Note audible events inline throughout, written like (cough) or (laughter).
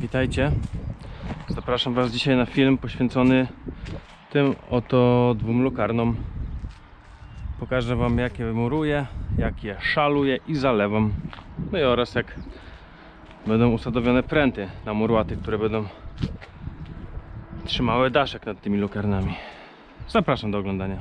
Witajcie. Zapraszam Was dzisiaj na film poświęcony tym oto dwóm lukarnom. Pokażę Wam jak je muruję, jak je szaluję i zalewam. No i oraz jak będą usadowione pręty na murłaty, które będą trzymały daszek nad tymi lukarnami. Zapraszam do oglądania.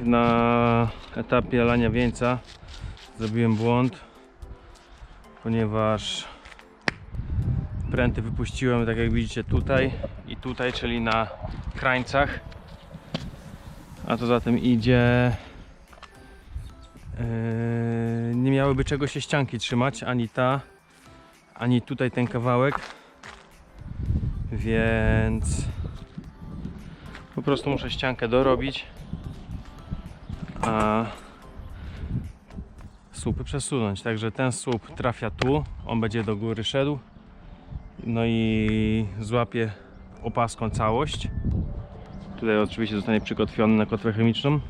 Na etapie lania wieńca zrobiłem błąd, ponieważ pręty wypuściłem tak jak widzicie tutaj i tutaj, czyli na krańcach. A to za tym idzie yy, nie miałyby czego się ścianki trzymać, ani ta, ani tutaj ten kawałek. Więc po prostu muszę ściankę dorobić, a słupy przesunąć. Także ten słup trafia tu, on będzie do góry szedł. No i złapie opaską całość. Tutaj oczywiście zostanie przykotwiony na kotwę chemiczną.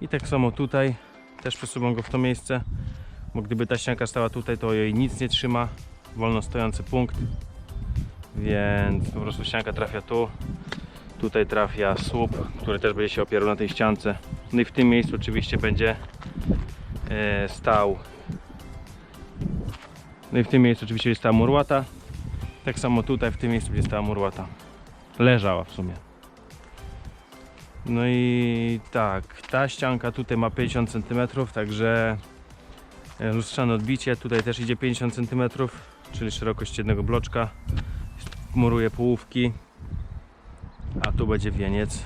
I tak samo tutaj też przesuwam go w to miejsce, bo gdyby ta ścianka stała tutaj, to jej nic nie trzyma. Wolno stojący punkt. Więc po prostu ścianka trafia tu, Tutaj trafia słup, który też będzie się opierał na tej ściance. No i w tym miejscu oczywiście będzie e, stał. No i w tym miejscu oczywiście jest stała murłata. Tak samo tutaj w tym miejscu będzie stała murłata. Leżała w sumie. No i tak, ta ścianka tutaj ma 50 cm, także e, lustrzane odbicie. Tutaj też idzie 50 cm, czyli szerokość jednego bloczka. Muruję połówki a tu będzie wieniec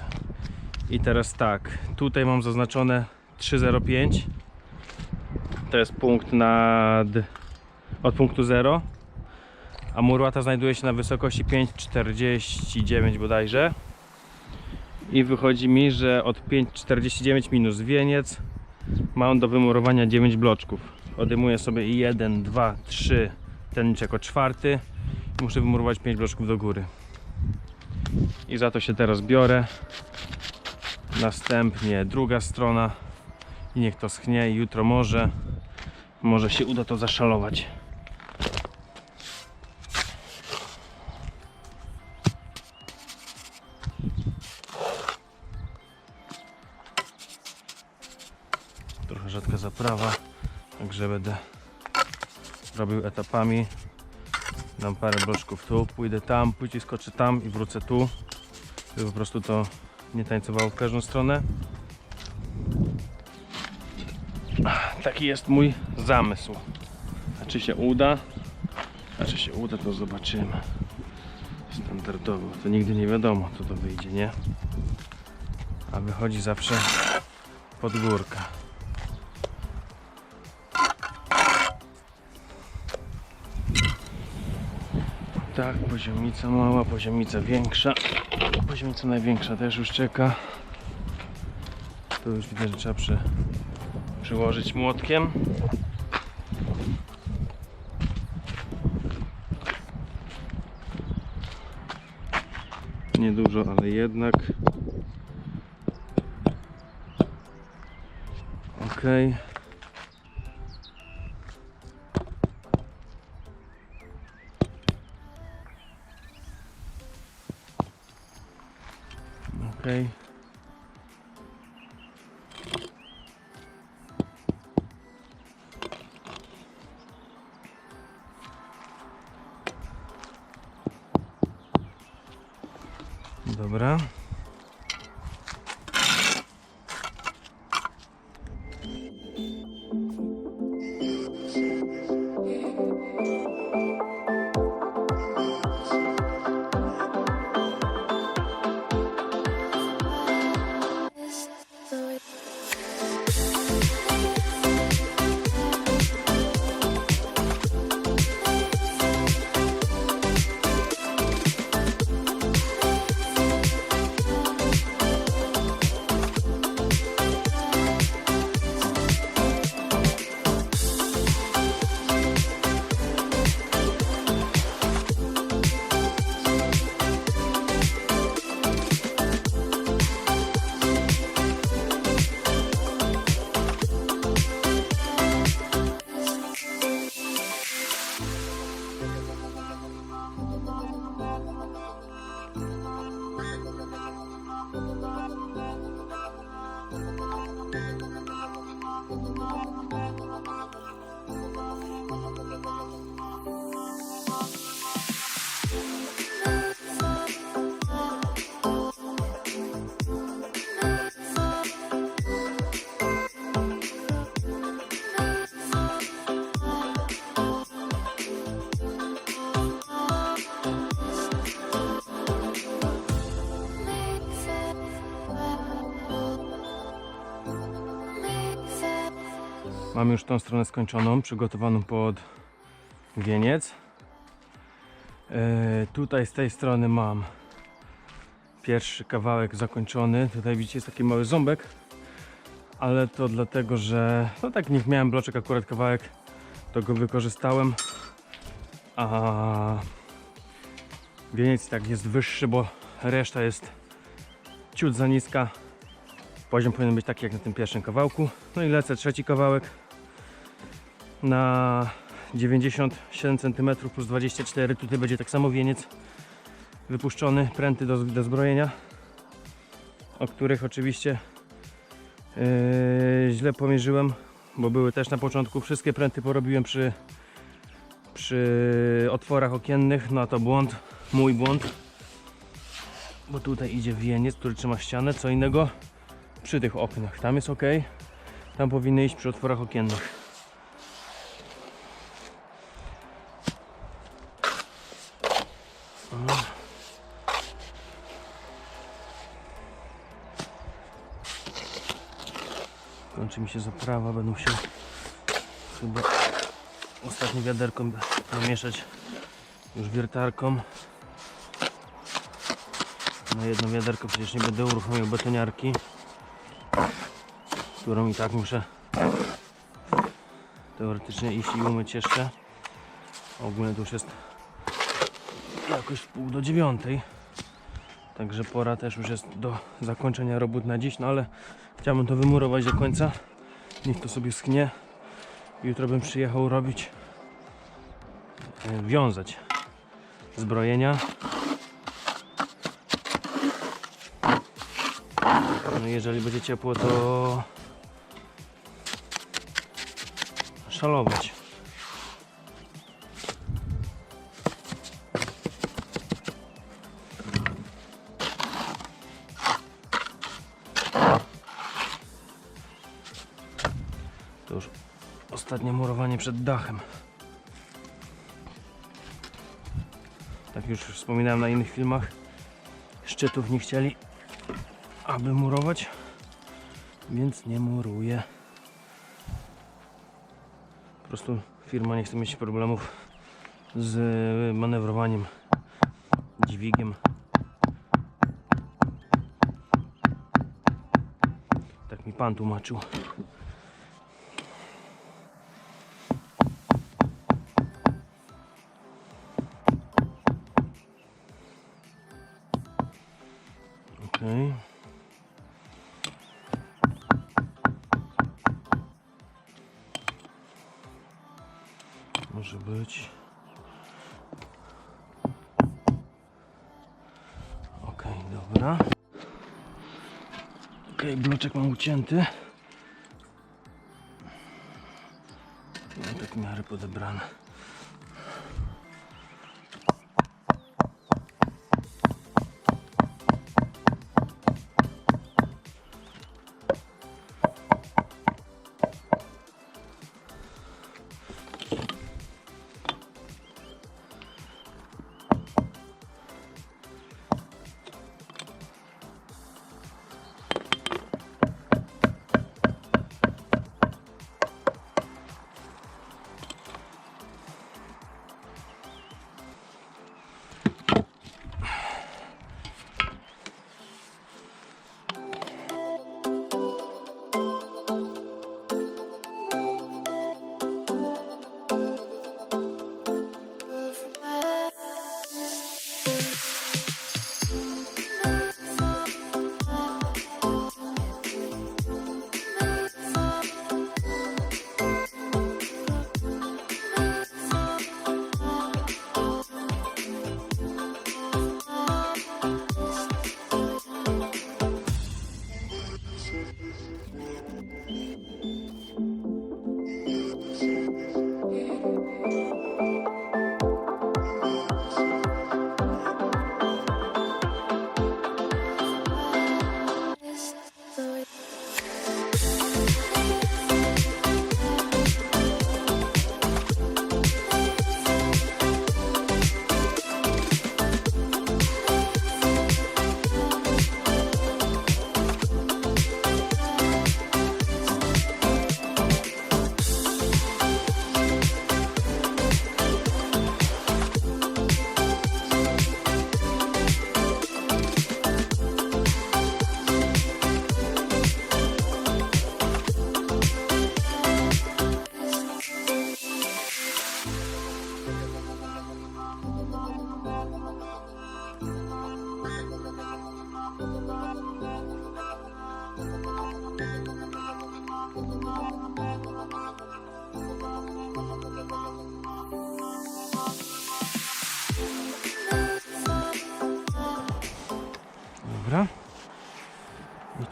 i teraz tak, tutaj mam zaznaczone 305 to jest punkt nad od punktu 0 a murłata znajduje się na wysokości 5,49 bodajże. I wychodzi mi, że od 5,49 minus wieniec mam do wymurowania 9 bloczków. Odejmuję sobie 1, 2, 3 ten jako czwarty. Muszę wymurować 5 bloczków do góry. I za to się teraz biorę. Następnie druga strona i niech to schnie. Jutro może, może się uda to zaszalować. Trochę rzadka zaprawa, także będę robił etapami. Dam parę bloczków tu, pójdę tam, później skoczę tam i wrócę tu. Żeby po prostu to nie tańcowało w każdą stronę. Taki jest mój zamysł. A czy się uda? A czy się uda, to zobaczymy. Standardowo, to nigdy nie wiadomo, co to wyjdzie, nie? A wychodzi zawsze pod górkę. Tak, poziomica mała, poziomica większa. Poziomica największa też już czeka. Tu już widać, że trzeba przy, przyłożyć młotkiem. Niedużo, ale jednak. Okej. Okej. Mam już tą stronę skończoną, przygotowaną pod wieniec. E, tutaj z tej strony mam pierwszy kawałek zakończony. Tutaj widzicie jest taki mały ząbek, ale to dlatego, że no tak niech miałem bloczek akurat kawałek, to go wykorzystałem. A wieniec tak jest wyższy, bo reszta jest ciut za niska. Poziom powinien być taki jak na tym pierwszym kawałku. No i lecę trzeci kawałek na 97 cm plus 24. Tutaj będzie tak samo wieniec wypuszczony, pręty do, do zbrojenia, o których oczywiście yy, źle pomierzyłem, bo były też na początku. Wszystkie pręty porobiłem przy, przy otworach okiennych, no a to błąd, mój błąd, bo tutaj idzie wieniec, który trzyma ścianę, co innego przy tych oknach. Tam jest ok, tam powinny iść przy otworach okiennych. Kończy mi się zaprawa, będę musiał chyba ostatnie wiaderko namieszać już wiertarką. Na jedno wiaderko przecież nie będę uruchomił betoniarki, którą i tak muszę teoretycznie iść i umyć jeszcze. Ogólnie to już jest jakoś pół do dziewiątej. Także pora też już jest do zakończenia robót na dziś, no ale chciałbym to wymurować do końca. Niech to sobie schnie. Jutro bym przyjechał robić, e, wiązać zbrojenia. No jeżeli będzie ciepło, to szalować. To już ostatnie murowanie przed dachem. Tak już wspominałem na innych filmach. Szczytów nie chcieli, aby murować, więc nie muruję. Po prostu firma nie chce mieć problemów z manewrowaniem dźwigiem. Tak mi pan tłumaczył. Być. Okej, dobra. Okej, bloczek mam ucięty. No tak w miarę podebrane.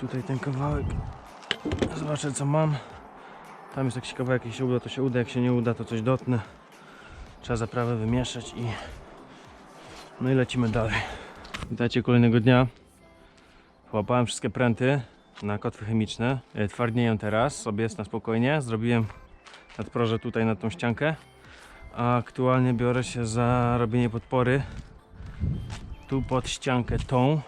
Tutaj ten kawałek. Zobaczę co mam. Tam jest jakiś kawałek, jak się uda, to się uda, jak się nie uda, to coś dotnę. Trzeba zaprawę wymieszać i no i lecimy dalej. Witajcie kolejnego dnia. Połapałem wszystkie pręty na kotwy chemiczne. E, Twardnieją teraz, sobie jest na spokojnie. Zrobiłem nadproże tutaj na tą ściankę. A aktualnie biorę się za robienie podpory. Tu pod ściankę tą.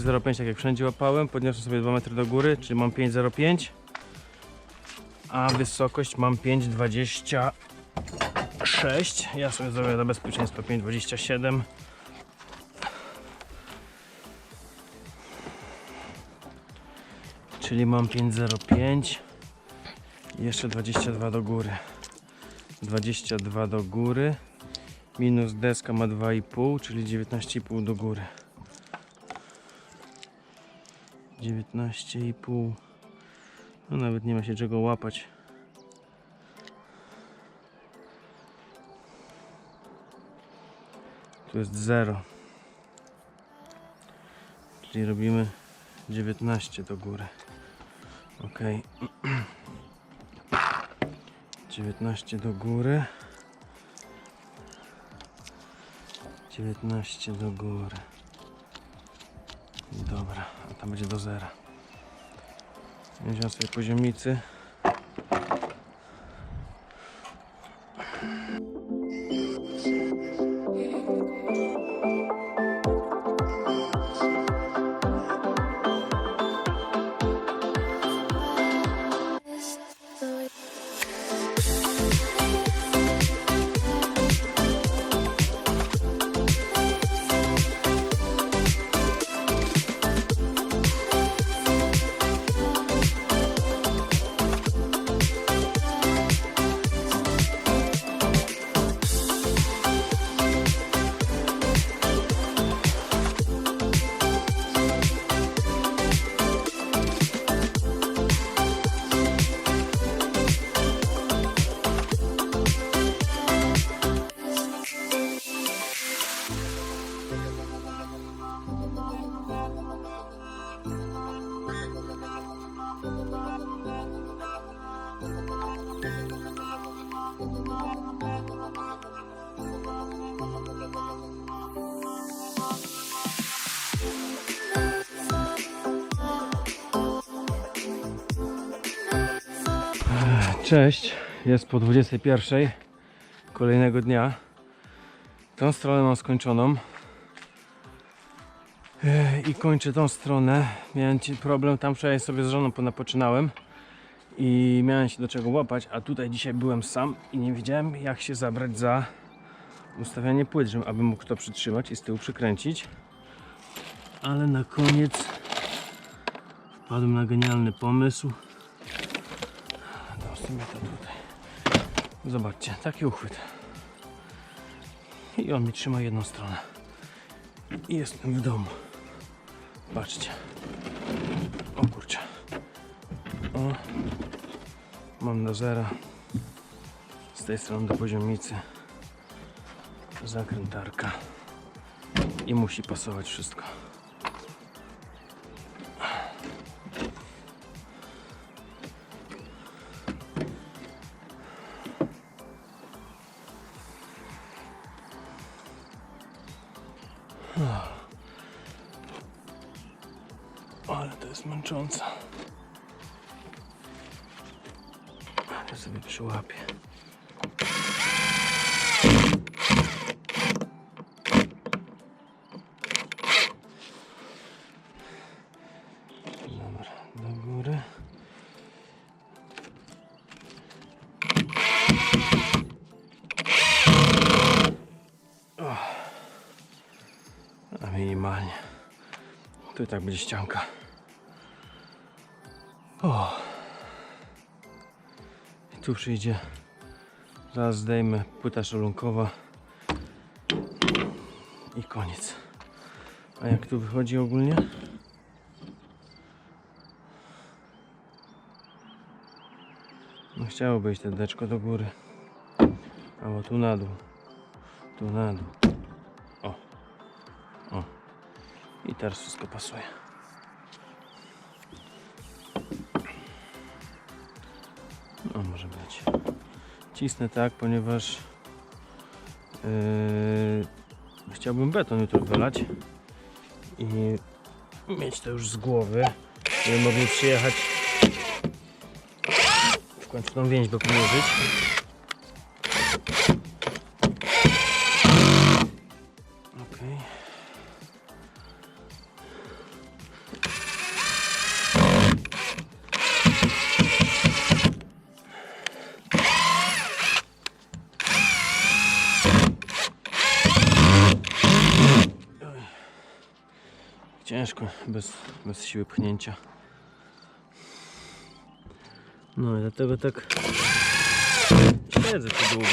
3,05 tak jak wszędzie łapałem. Podniosłem sobie 2 metry do góry, czyli mam 5,05. A wysokość mam 5,26. Ja sobie zrobię dla bezpieczeństwa 5,27. Czyli mam 5,05 i jeszcze 22 do góry. 22 do góry minus deska ma 2,5, czyli 19,5 do góry. 19,5 No nawet nie ma się czego łapać. Tu jest 0. Czyli robimy 19 do góry. Ok. (clears throat) 19 do góry. 19 do góry. Dobra, a tam będzie do zera. Wziąłem sobie poziomicy. Cześć, jest po 21 kolejnego dnia. Tą stronę mam skończoną. I kończę tą stronę. Miałem problem, tam wczoraj sobie z żoną napoczynałem i miałem się do czego łapać, a tutaj dzisiaj byłem sam i nie wiedziałem jak się zabrać za ustawianie płyt, żeby aby mógł to przytrzymać i z tyłu przykręcić. Ale na koniec wpadłem na genialny pomysł. To tutaj. Zobaczcie, taki uchwyt. I on mi trzyma jedną stronę. I jestem w domu. Patrzcie. O kurczę. O. Mam do zera. Z tej strony do poziomicy. Zakrętarka. I musi pasować wszystko. Tak będzie ścianka. O. I tu przyjdzie. Zaraz zdejmę płyta szalunkowa. i koniec. A jak tu wychodzi ogólnie? No chciałoby iść te deczko do góry. Albo tu na dół. Tu na dół. I teraz wszystko pasuje. No może być. Cisnę tak, ponieważ yy, chciałbym beton jutro wylać i mieć to już z głowy, żeby mogli przyjechać w końcu tą więźbę położyć. Ciężko, bez, bez siły pchnięcia. No i dlatego tak siedzę tu długo.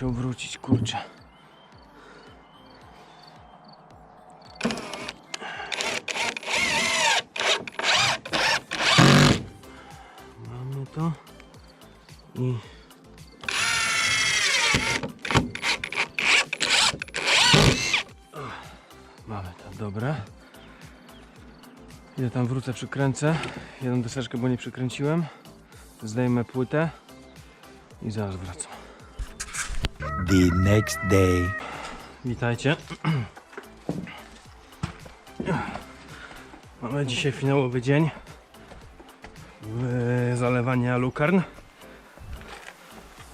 Musiał wrócić, kurczę. Mamy to i mamy to, dobra. Idę tam wrócę, przykręcę. Jedną deseczkę, bo nie przykręciłem. Zdejmę płytę i zaraz wracam. The next day. Witajcie. Mamy dzisiaj finałowy dzień zalewania lukarn.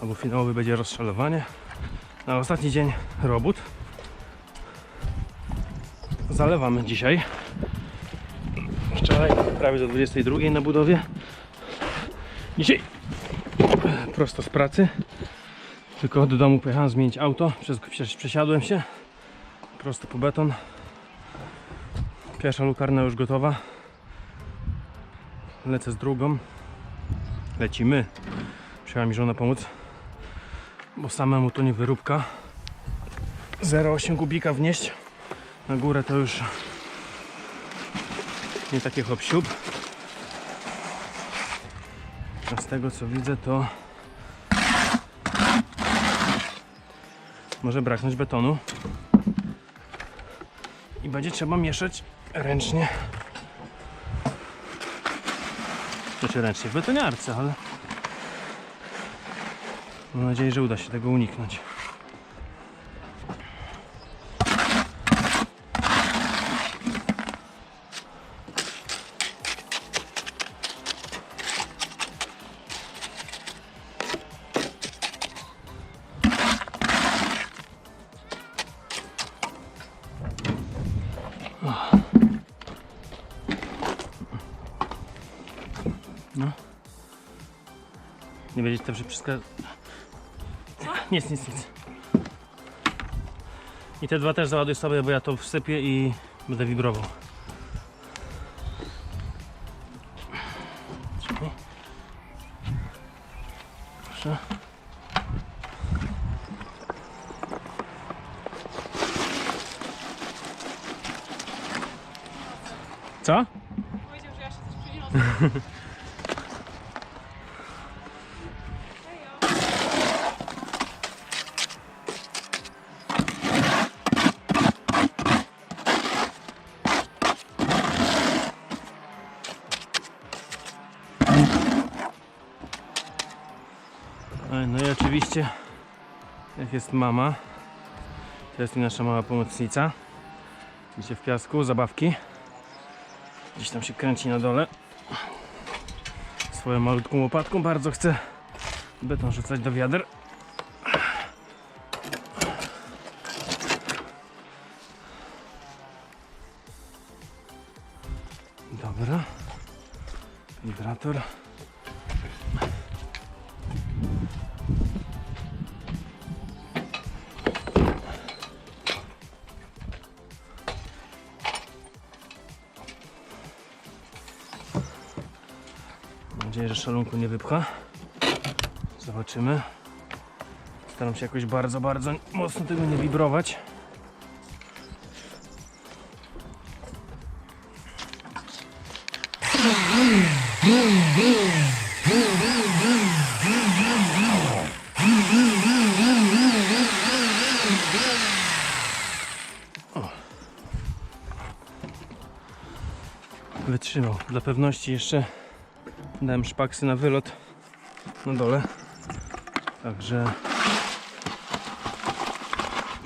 Albo finałowy będzie rozszalowanie. Na ostatni dzień robót. Zalewamy dzisiaj. Wczoraj prawie do 22 na budowie. Dzisiaj prosto z pracy. Tylko do domu pojechałem zmienić auto, przez, przesiadłem się prosto po beton. Pierwsza lukarna już gotowa. Lecę z drugą. Lecimy. Przyjechała mi żona pomóc, bo samemu to nie wyróbka. 0,8 kubika wnieść. Na górę to już nie takie hop siup. Z tego co widzę to może braknąć betonu. I będzie trzeba mieszać ręcznie. Znaczy ręcznie w betoniarce, ale mam nadzieję, że uda się tego uniknąć Nie będziecie dobrze przeskakać. Nic, nic, nic. I te dwa też załaduj sobie, bo ja to wsypię i będę wibrował. Czekaj. Proszę. Co? Powiedział, że ja się coś przyniosę. (laughs) oczywiście, jak jest mama, to jest nasza mała pomocnica. Idzie w piasku, zabawki. Gdzieś tam się kręci na dole. Swoją malutką łopatką bardzo chce beton rzucać do wiader. Zobaczymy. Staram się jakoś bardzo, bardzo mocno tego nie wibrować. Wytrzymał. Dla pewności jeszcze dałem szpaksy na wylot na dole. Także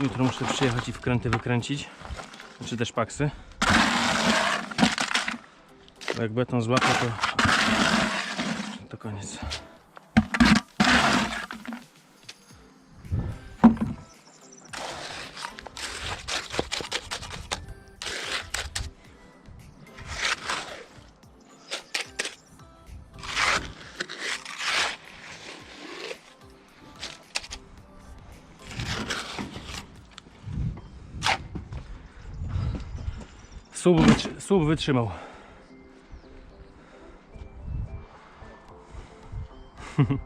jutro muszę przyjechać i wkręty wykręcić. Czy też paksy. Jak beton złapie to to koniec. Słup, wytrzy- słup wytrzymał. (laughs)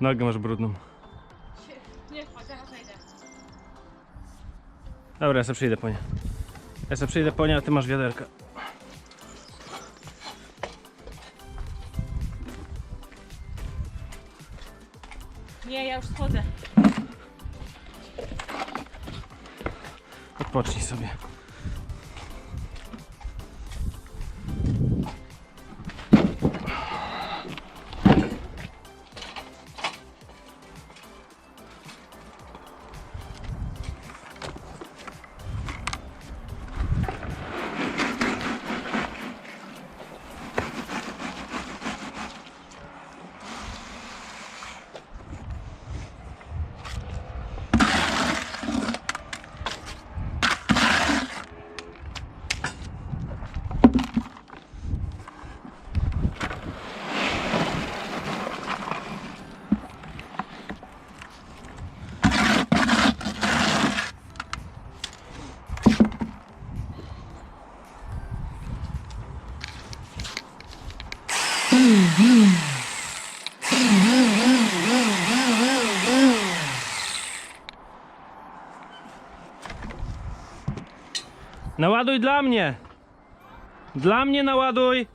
Nogę masz brudną. Nie, chodź, zaraz zejdę. Dobra, ja sobie przyjdę po nie. Ja sobie przyjdę po nie, a ty masz wiaderka. Nie, ja już schodzę. Odpocznij sobie. Naładuj dla mnie! Dla mnie naładuj!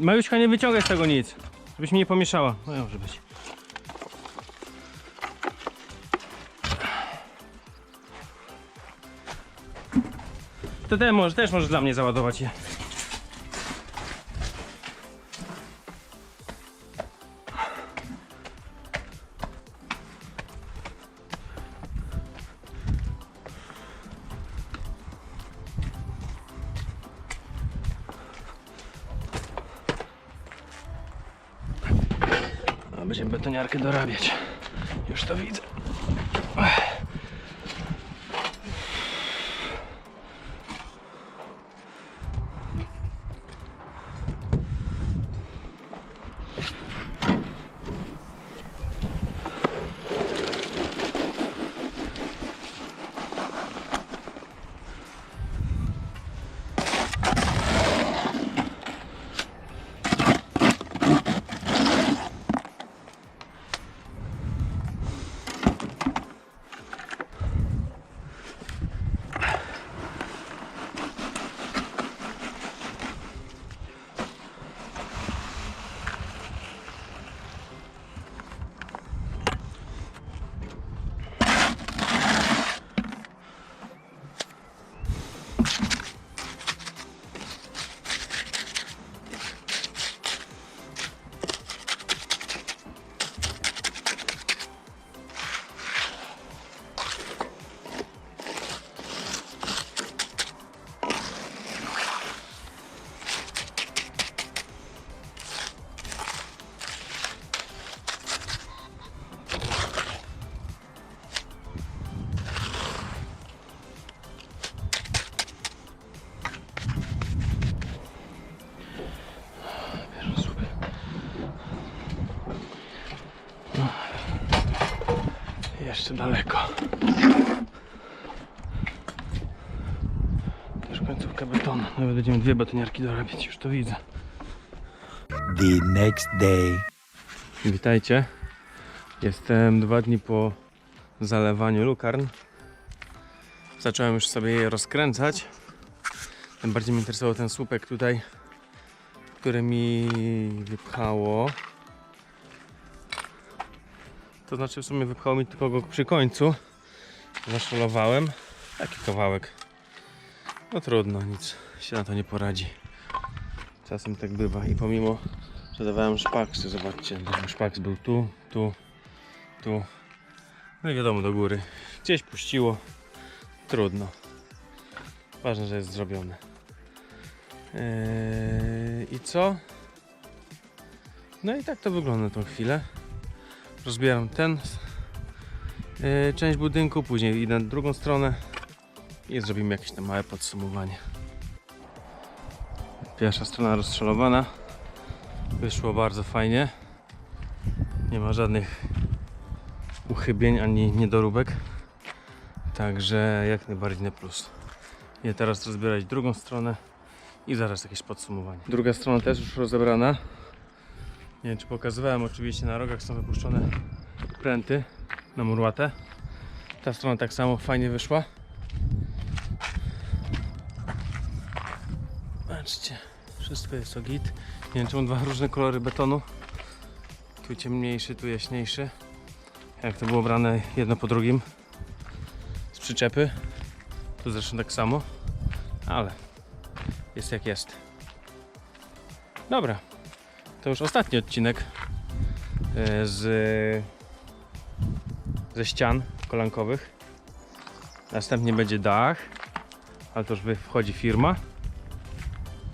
Majuśka, nie wyciągaj z tego nic, żebyś mi nie pomieszała. No może być. To te może, też możesz dla mnie załadować je. Dorabiać. Już to widzę. Jeszcze daleko. Też końcówka betonu. Nawet będziemy dwie betoniarki dorabiać, już to widzę. The next day. Witajcie. Jestem dwa dni po zalewaniu lukarn. Zacząłem już sobie je rozkręcać. Tym bardziej mnie interesował ten słupek tutaj, który mi wypchało. To znaczy w sumie wypchało mi tylko go przy końcu. Zaszolowałem. Taki kawałek. No trudno, nic się na to nie poradzi. Czasem tak bywa i pomimo że dawałem szpaksy, zobaczcie, szpaks był tu, tu, tu. No i wiadomo, do góry. Gdzieś puściło, trudno. Ważne, że jest zrobione. Eee, I co? No i tak to wygląda tą chwilę. Rozbieram ten eee, część budynku, później idę na drugą stronę i zrobimy jakieś tam małe podsumowanie. Pierwsza strona rozstrzelowana. Wyszło bardzo fajnie. Nie ma żadnych uchybień ani niedoróbek. Także jak najbardziej na plus. Idę teraz rozbierać drugą stronę i zaraz jakieś podsumowanie. Druga strona też już rozebrana. Nie wiem czy pokazywałem, oczywiście na rogach są wypuszczone pręty na murłatę. Ta strona tak samo fajnie wyszła. Patrzcie, wszystko jest o git. Nie wiem czemu dwa różne kolory betonu. Tu ciemniejszy, tu jaśniejszy. Jak to było brane jedno po drugim. Z przyczepy. Tu zresztą tak samo. Ale jest jak jest. Dobra. To już ostatni odcinek e, z ze ścian kolankowych. Następnie będzie dach, ale to już wchodzi firma,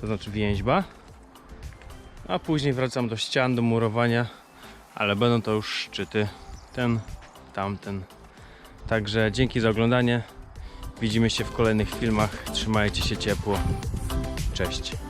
to znaczy więźba. A później wracam do ścian, do murowania, ale będą to już szczyty. Ten, tamten. Także dzięki za oglądanie. Widzimy się w kolejnych filmach. Trzymajcie się ciepło. Cześć.